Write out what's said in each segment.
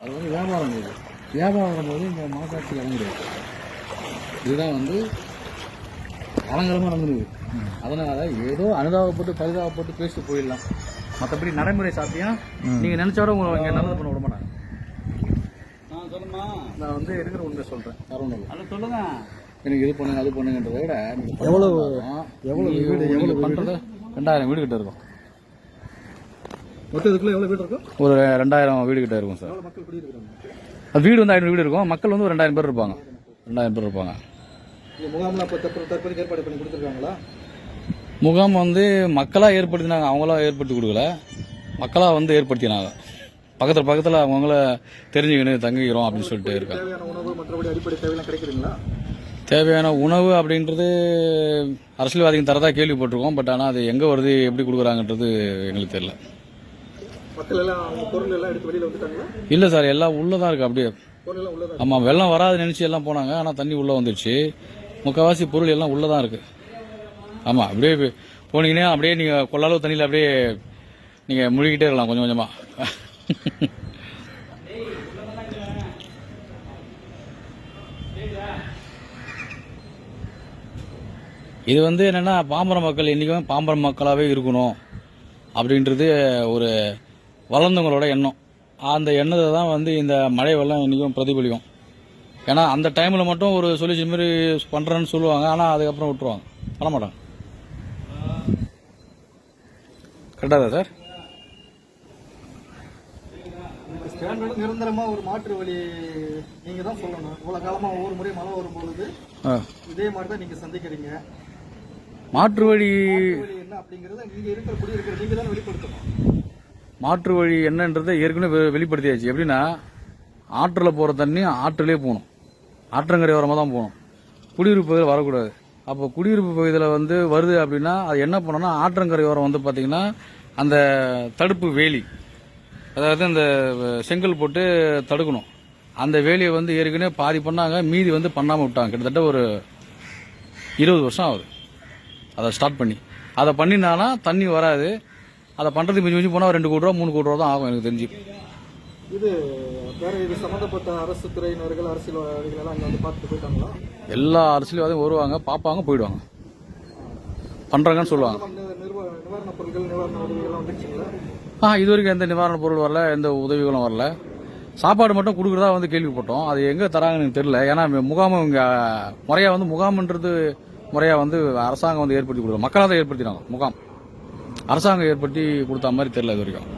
அது வந்து வியாபாரம் இது. வியாபாரம் போது இந்த மனசாட்சி இறங்கிடுது இதுதான் வந்து அலங்கரமாக நடந்துருது அதனால ஏதோ அனுதாபப்பட்டு பரிதாபப்பட்டு பேசிட்டு போயிடலாம். மற்றபடி நடைமுறை சாத்தியம். நீங்கள் நினச்சோட உங்களை இங்கே நல்லது பண்ண விட மாட்டாங்க. ஆ சொல்லுமா நான் வந்து இருக்கிற உண்மை சொல்கிறேன் தரணும் அது சொல்லுங்க. எனக்கு இது பண்ணுங்க அது பண்ணுங்கன்றதை விட எவ்வளவு- எவ்வளோ வீடு எவ்வளோ பண்ணுறது ரெண்டாயிரம் வீடு கிட்ட இருக்கும். மொத்தம் இதுக்குள்ள எவ்வளவு வீடு இருக்கும்? ஒரு ரெண்டாயிரம் வீடு கிட்ட இருக்கும் சார். மக்கள் குடியிருக்கிறாங்க வீடு வந்து ஐநூறு வீடு இருக்கும். மக்கள் வந்து ஒரு ரெண்டாயிரம் பேர் இருப்பாங்க. ரெண்டாயிரம் பேர் இருப்பாங்க. இந்த முகாம்லாம் இப்போ தற்போது தற்போதைக்கு ஏற்பாடு பண்ணி கொடுத்துருக்காங்களா? முகாம் வந்து மக்களாக ஏற்படுத்தினாங்க. அவங்களா ஏற்படுத்தி கொடுக்கல. மக்களாக வந்து ஏற்படுத்தினாங்க. பக்கத்தில் பக்கத்தில் அவங்கள தெரிஞ்சுக்கணும் தங்கிக்கிறோம் அப்படின்னு சொல்லிட்டு இருக்காங்க. தேவையான உணவு அப்படின்றது அரசியல்வாதிகள் தரதா கேள்விப்பட்டிருக்கோம். பட் ஆனால் அது எங்கே வருது எப்படி கொடுக்குறாங்கன்றது எங்களுக்கு தெரியல. மக்கள் எல்லாம் அவங்க பொருள் எல்லாம் எடுத்து வெளியில வந்துட்டாங்களா? இல்லை சார் எல்லாம் உள்ளே தான் இருக்குது அப்படியே. பொருள் எல்லாம் ஆமாம் வெள்ளம் வராது நினச்சி எல்லாம் போனாங்க ஆனால் தண்ணி உள்ளே வந்துடுச்சு முக்கால்வாசி பொருள் எல்லாம் உள்ளே தான் இருக்குது ஆமாம் அப்படியே போனீங்கன்னா அப்படியே நீங்கள் கொள்ளளவு தண்ணியில் அப்படியே நீங்கள் முழுகிட்டே இருக்கலாம் கொஞ்சம் கொஞ்சமாக இது வந்து என்னென்னா பாம்பர மக்கள் என்றைக்குமே பாம்பர மக்களாகவே இருக்கணும் அப்படின்றது ஒரு வளர்ந்தவங்களோட எண்ணம். அந்த எண்ணத்தை தான் வந்து இந்த மழை வெள்ளம் என்றைக்கும் பிரதிபலிக்கும். ஏன்னா அந்த டைமில் மட்டும் ஒரு சொல்யூஷன் மாதிரி பண்ணுறேன்னு சொல்லுவாங்க. ஆனால் அதுக்கப்புறம் விட்டுருவாங்க. பண்ண மாட்டாங்க. கரெக்டாக சார்? ஸ்டாண்டர்டு நிரந்தரமா ஒரு மாற்று வழி நீங்க தான் சொல்லணும். இவ்வளவு காலமா ஒவ்வொரு முறை மழை வரும் பொழுது ஆ. இதே மாதிரி தான் நீங்க சந்திக்கிறீங்க. மாற்று வழி என்ன அப்படிங்கறத நீங்க இருக்கிற குடியிருக்கிற நீங்க தான் வெளிப்படுத்தணும். மாற்று வழி என்னன்றதை ஏற்கனவே வெ- வெளிப்படுத்தியாச்சு. எப்படின்னா ஆற்றில் போகிற தண்ணி ஆற்றிலே போகணும். ஆற்றங்கரை ஓரமாக தான் போகணும். குடியிருப்பு பகுதியில் வரக்கூடாது. அப்போ குடியிருப்பு பகுதியில் வந்து வருது அப்படின்னா அது என்ன பண்ணோம்னா ஆற்றங்கரை ஓரம் வந்து பார்த்திங்கன்னா அந்த தடுப்பு வேலி. அதாவது அந்த செங்கல் போட்டு தடுக்கணும். அந்த வேலியை வந்து ஏற்கனவே பாதி பண்ணாங்க மீதி வந்து பண்ணாமல் விட்டாங்க. கிட்டத்தட்ட ஒரு இருபது வருஷம் ஆகுது. அதை ஸ்டார்ட் பண்ணி. அதை பண்ணினானா தண்ணி வராது. அதை பண்ணுறதுக்கு மிஞ்சி மிஞ்சி போனால் ரெண்டு கோடி ரூபா மூணு கோடி ரூபா தான் ஆகும் எனக்கு தெரிஞ்சு. இது வேற இது சம்பந்தப்பட்ட அரசு துறையினர்கள் அரசியல்வாதிகள் எல்லாம் இங்க வந்து பார்த்துட்டு போயிட்டாங்களா? எல்லா அரசியல்வாதியும் வருவாங்க பார்ப்பாங்க போயிடுவாங்க. பண்ணுறாங்கன்னு சொல்லுவாங்க. நிவாரணப் பொருட்கள் நிவாரண உதவிகள்லாம் வந்துருச்சுங்களா? ஆ இது வரைக்கும் எந்த நிவாரணப் பொருள் வரல எந்த உதவிகளும் வரல. சாப்பாடு மட்டும் கொடுக்குறதா வந்து கேள்விப்பட்டோம். அது எங்கே தராங்கன்னு எனக்கு தெரியல. ஏன்னா முகாம் இங்கே முறையாக வந்து முகாம்ன்றது முறையாக வந்து அரசாங்கம் வந்து ஏற்படுத்தி கொடுக்குறது மக்களாக தான் ஏற்படுத்தினாங்க முகாம். அரசாங்கம் ஏற்படுத்தி கொடுத்த மாதிரி தெரியல இது வரைக்கும்.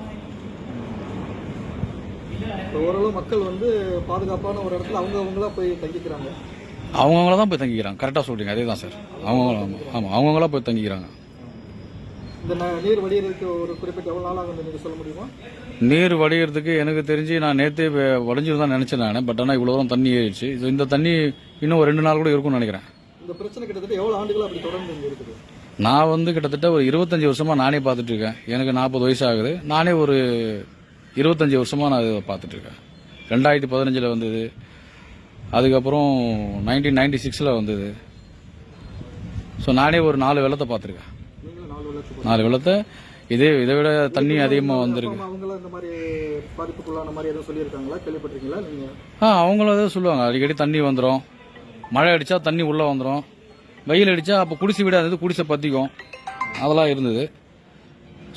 ஓரளவு மக்கள் வந்து பாதுகாப்பான ஒரு இடத்துல அவங்க அவங்களா போய் தங்கிக்கிறாங்க. அவங்கவுங்கள தான் போய் தங்கிக்கிறாங்க. கரெக்டாக சொல்றீங்க. அதே தான் சார். அவங்க ஆமாம் அவங்கவுங்களா போய் தங்கிக்கிறாங்க. இந்த நீர் வடிகிறதுக்கு ஒரு குறிப்பிட்ட எவ்வளவு நாள் ஆகும் நீங்க சொல்ல முடியுமா? நீர் வடிகிறதுக்கு எனக்கு தெரிஞ்சு நான் நேற்றே வடிஞ்சிருந்தா நினச்சேன் நான். பட் ஆனால் இவ்வளோ தூரம் தண்ணி ஏறிடுச்சு. இது இந்த தண்ணி இன்னும் ஒரு ரெண்டு நாள் கூட இருக்கும்னு நினைக்கிறேன். இந்த பிரச்சனை கிட்டத்தட்ட எவ்வளவு ஆண்டுகள் அப்படி தொடர்ந்து இருக்குது? நான் வந்து கிட்டத்தட்ட ஒரு இருபத்தஞ்சி வருஷமா நானே பார்த்துட்டு இருக்கேன் எனக்கு நாற்பது வயசு ஆகுது நானே ஒரு இருபத்தஞ்சி வருஷமா நான் இதை பார்த்துட்டு இருக்கேன் ரெண்டாயிரத்தி பதினஞ்சில் வந்தது. அதுக்கப்புறம் நைன்டீன் நைன்டி சிக்ஸில் வந்தது. ஸோ நானே ஒரு நாலு வெள்ளத்தை பார்த்துருக்கேன். நாலு வெள்ளத்தை. இதே இதை விட தண்ணி அதிகமாக வந்திருக்கு. ஆ அவங்களும் அதை சொல்லுவாங்க. அடிக்கடி தண்ணி வந்துடும் மழை அடித்தா தண்ணி உள்ளே வந்துடும் வெயில் அடித்தா அப்போ குடிசை வீடாக இருந்தது குடிசை பற்றிக்கும் அதெல்லாம் இருந்தது.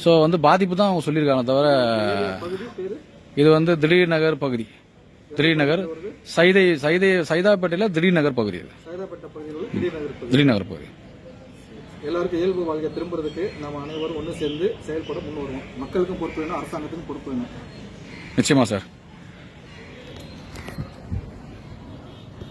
ஸோ வந்து பாதிப்பு தான் அவங்க சொல்லியிருக்காங்க தவிர இது வந்து திடீர் நகர் பகுதி. திடீர் நகர் சைதை சைதை சைதாப்பேட்டையில் திடீர் நகர் பகுதி இது திடீர் நகர் பகுதி. எல்லாருக்கும் இயல்பு வாழ்க்கை திரும்புறதுக்கு நம்ம அனைவரும் ஒன்று சேர்ந்து செயல்பட முன் வருவோம் மக்களுக்கும் பொறுப்பு வேணும் அரசாங்கத்துக்கும் பொறுப்பு வேணும். நிச்சயமா சார்.